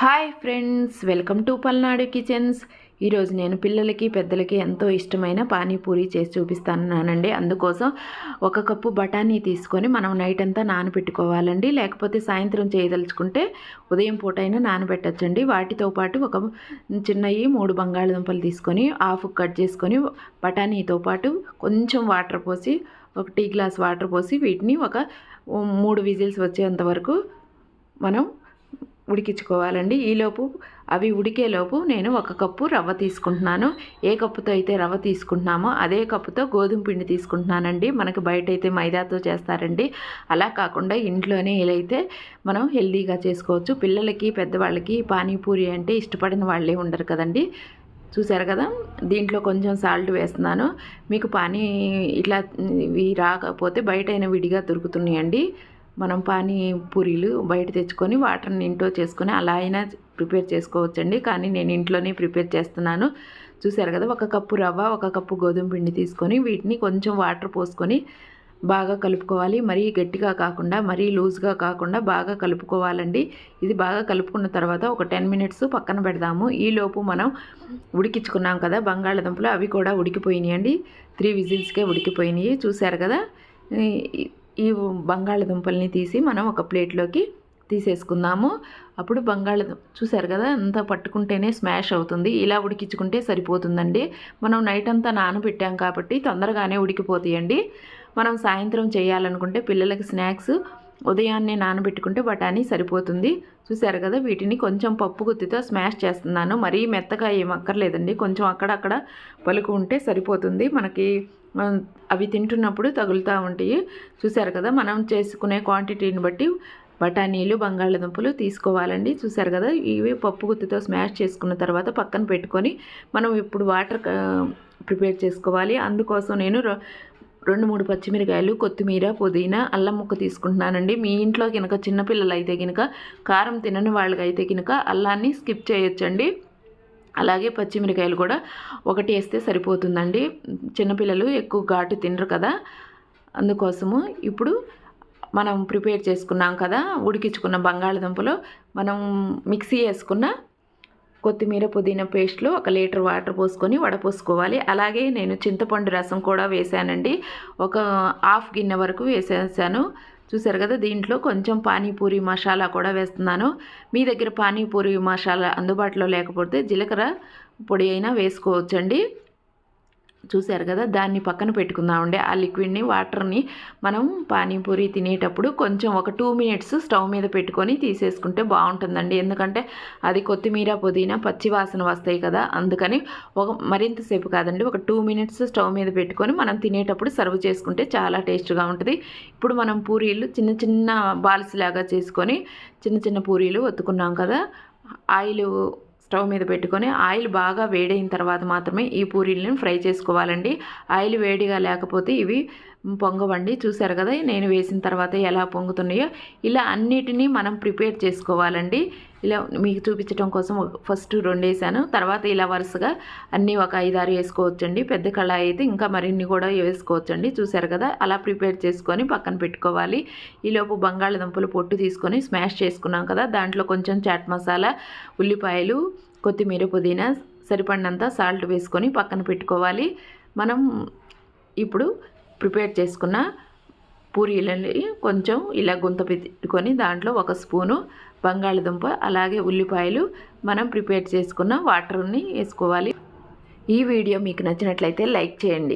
Hi friends welcome to Palnadu kitchens. ఈరోజు నేను పిల్లలకి పెద్దలకి ఎంతో ఇష్టమైన పానీపూరి చేసి చూపిస్తానండి అందుకోసం ఒక కప్పు బఠానీ తీసుకొని మనం నైట్ అంతా నానబెట్టుకోవాలండి. లేకపోతే సాయంత్రం చేయదలుచుకుంటే ఉదయం పూట అయినా నానబెట్టచ్చండి. వాటితో పాటు ఒక చిన్నవి మూడు బంగాళదుంపలు తీసుకొని హాఫ్ కట్ చేసుకొని బఠానీతో పాటు కొంచెం వాటర్ పోసి ఒక టీ గ్లాస్ వాటర్ పోసి వీటిని ఒక మూడు విజిల్స్ వచ్చేంత వరకు మనం ఉడికించుకోవాలండి. ఈలోపు అవి ఉడికేలోపు నేను ఒక కప్పు రవ్వ తీసుకుంటున్నాను. ఏ కప్పుతో అయితే రవ్వ తీసుకుంటున్నామో అదే కప్పుతో గోధుమ పిండి తీసుకుంటున్నానండి. మనకి బయట అయితే మైదాతో చేస్తారండి. అలా కాకుండా ఇంట్లోనే ఇలా అయితే మనం హెల్దీగా చేసుకోవచ్చు. పిల్లలకి పెద్దవాళ్ళకి పానీపూరి అంటే ఇష్టపడిన వాళ్ళే ఉండరు కదండి. చూసారు కదా? దీంట్లో కొంచెం సాల్ట్ వేస్తున్నాను. మీకు పానీ ఇట్లా ఇవి రాకపోతే బయట అయినా విడిగా దొరుకుతున్నాయండి. మనం పానీ పూరీలు బయట తెచ్చుకొని వాటర్ని ఇంట్లో చేసుకొని అలా అయినా ప్రిపేర్ చేసుకోవచ్చండి. కానీ నేను ఇంట్లోనే ప్రిపేర్ చేస్తున్నాను. చూసారు కదా ఒక కప్పు రవ్వ ఒక కప్పు గోధుమ పిండి తీసుకొని వీటిని కొంచెం వాటర్ పోసుకొని బాగా కలుపుకోవాలి. మరీ గట్టిగా కాకుండా మరీ లూజ్గా కాకుండా బాగా కలుపుకోవాలండి. ఇది బాగా కలుపుకున్న తర్వాత ఒక టెన్ మినిట్స్ పక్కన పెడదాము. ఈలోపు మనం ఉడికించుకున్నాం కదా బంగాళదుంపలు అవి కూడా ఉడికిపోయినాయండి. త్రీ విజిల్స్కే ఉడికిపోయినాయి. చూసారు కదా ఈ బంగాళదుంపల్ని తీసి మనం ఒక ప్లేట్లోకి తీసేసుకుందాము. అప్పుడు బంగాళదుంప చూసారు కదా అంత పట్టుకుంటేనే స్మాష్ అవుతుంది. ఇలా ఉడికించుకుంటే సరిపోతుందండి. మనం నైట్ అంతా నానబెట్టాం కాబట్టి తొందరగానే ఉడికిపోతాయండి. మనం సాయంత్రం చేయాలనుకుంటే పిల్లలకి స్నాక్స్ ఉదయాన్నే నానబెట్టుకుంటే బఠానీ సరిపోతుంది. చూసారు కదా వీటిని కొంచెం పప్పు గుత్తితో స్మాష్ చేస్తున్నాను. మరీ మెత్తగా ఏం అక్కర్లేదండి. కొంచెం అక్కడక్కడ పలుకు ఉంటే సరిపోతుంది. మనకి అవి తింటున్నప్పుడు తగులుతూ ఉంటాయి. చూసారు కదా మనం చేసుకునే క్వాంటిటీని బట్టి బఠానీలు బంగాళదుంపలు తీసుకోవాలండి. చూసారు కదా ఇవి పప్పు గుత్తితో స్మాష్ చేసుకున్న తర్వాత పక్కన పెట్టుకొని మనం ఇప్పుడు వాటర్ ప్రిపేర్ చేసుకోవాలి. అందుకోసం నేను రెండు మూడు పచ్చిమిరకాయలు కొత్తిమీర పుదీనా అల్లం ముక్క తీసుకుంటున్నానండి. మీ ఇంట్లో కనుక చిన్నపిల్లలు అయితే కనుక కారం తినని వాళ్ళకైతే కనుక అల్లాన్ని స్కిప్ చేయొచ్చండి. అలాగే పచ్చిమిరకాయలు కూడా ఒకటి వేస్తే సరిపోతుందండి. చిన్నపిల్లలు ఎక్కువ ఘాటు తినరు కదా. అందుకోసము ఇప్పుడు మనం ప్రిపేర్ చేసుకున్నాం కదా ఉడికించుకున్న బంగాళదుంపలో మనం మిక్సీ వేసుకున్న కొత్తిమీర పుదీనా పేస్ట్లో ఒక లీటర్ వాటర్ పోసుకొని వడపోసుకోవాలి అలాగే నేను చింతపండు రసం కూడా వేసానండి. ఒక హాఫ్ గిన్నె వరకు వేసేసాను. చూసారు కదా దీంట్లో కొంచెం పానీపూరి మసాలా కూడా వేస్తున్నాను. మీ దగ్గర పానీపూరి మసాలా అందుబాటులో లేకపోతే జీలకర్ర పొడి అయినా వేసుకోవచ్చండి. చూశారు కదా దాన్ని పక్కన పెట్టుకుందామండి. ఆ లిక్విడ్ని వాటర్ని మనం పానీపూరి తినేటప్పుడు కొంచెం ఒక టూ మినిట్స్ స్టవ్ మీద పెట్టుకొని తీసేసుకుంటే బాగుంటుందండి. ఎందుకంటే అది కొత్తిమీర పుదీనా పచ్చి వాసన వస్తాయి కదా అందుకని ఒక మరింత సేపు కాదండి ఒక టూ మినిట్స్ స్టవ్ మీద పెట్టుకొని మనం తినేటప్పుడు సర్వ్ చేసుకుంటే చాలా టేస్ట్గా ఉంటుంది. ఇప్పుడు మనం పూరీలు చిన్న చిన్న బాల్స్ లాగా చేసుకొని చిన్న చిన్న పూరీలు ఒత్తుకున్నాం కదా ఆయిల్ స్టవ్ మీద పెట్టుకొని ఆయిల్ బాగా వేడైన తర్వాత మాత్రమే ఈ పూరీలను ఫ్రై చేసుకోవాలండి. ఆయిల్ వేడిగా లేకపోతే ఇవి పొంగవండి. చూసారు కదా నేను వేసిన తర్వాత ఎలా పొంగుతున్నాయో. ఇలా అన్నిటినీ మనం ప్రిపేర్ చేసుకోవాలండి. ఇలా మీకు చూపించడం కోసం ఫస్ట్ రెండు వేసాను తర్వాత ఇలా వరుసగా అన్నీ ఒక ఐదారు వేసుకోవచ్చండి. పెద్ద కళాయి అయితే ఇంకా మరిన్ని కూడా వేసుకోవచ్చండి. చూసారు కదా అలా ప్రిపేర్ చేసుకొని పక్కన పెట్టుకోవాలి. ఈలోపు బంగాళదుంపలు పొట్టు తీసుకొని స్మాష్ చేసుకున్నాం కదా దాంట్లో కొంచెం చాట్ మసాలా ఉల్లిపాయలు కొత్తిమీర పుదీనా సరిపడినంత సాల్ట్ వేసుకొని పక్కన పెట్టుకోవాలి. మనం ఇప్పుడు ప్రిపేర్ చేసుకున్న పూరీలని కొంచెం ఇలా గుంత పెట్టుకొని దాంట్లో ఒక స్పూను బంగాళదుంప అలాగే ఉల్లిపాయలు మనం ప్రిపేర్ చేసుకున్న వాటర్ని వేసుకోవాలి. ఈ వీడియో మీకు నచ్చినట్లయితే లైక్ చేయండి.